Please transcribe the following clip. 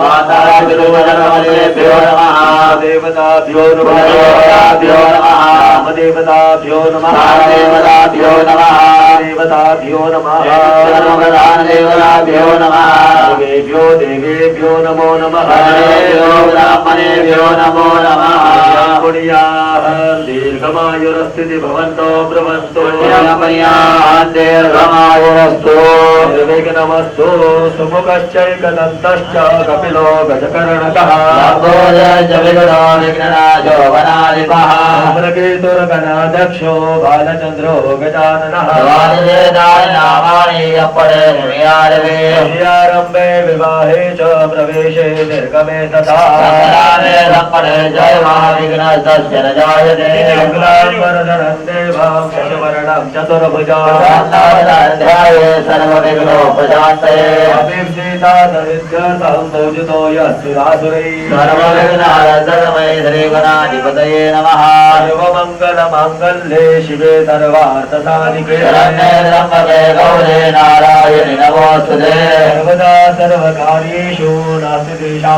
मातापितृवचनमलेभ्यो नमः देवताभ्यो नमः। देवताभ्यो नमः। देवताभ्यो नमः। देवताभ्यो नमः। देवताभ्यो नमः सर्वप्रधानदेवताभ्यो नमः देवेभ्यो देवेभ्यो नमो नमः ब्राह्मणेभ्यो नमो नमः पुण्याः दीर्घमायुरस्थिति भवन्तो ब्रवन्तो दीर्घमायुरस्तु निर्विघ्नमस्तु सुमुखश्चैकदन्तश्च कपिलो गजकर्णकः। विघ्नराजो वनाधिपः। अमृकेतुर्गणाध्यक्षो बालचन्द्रो गजाननः। नामानि अपरे विवाहे च प्रवेशे निर्गमे तथा। महाविघ्नस्तस्य न जायते शुक्लाम्बरधरं देवां शशिवर्णं सर्वविघ्नोपशान्तये पूजितो श्रीगणाधिपतये नमः शिवे सर्वार्थसाधिके। शरण्ये त्र्यम्बके गौरे नारायणि नमोऽस्तुते सर्वदा सर्वकार्येषु नास्ति देशा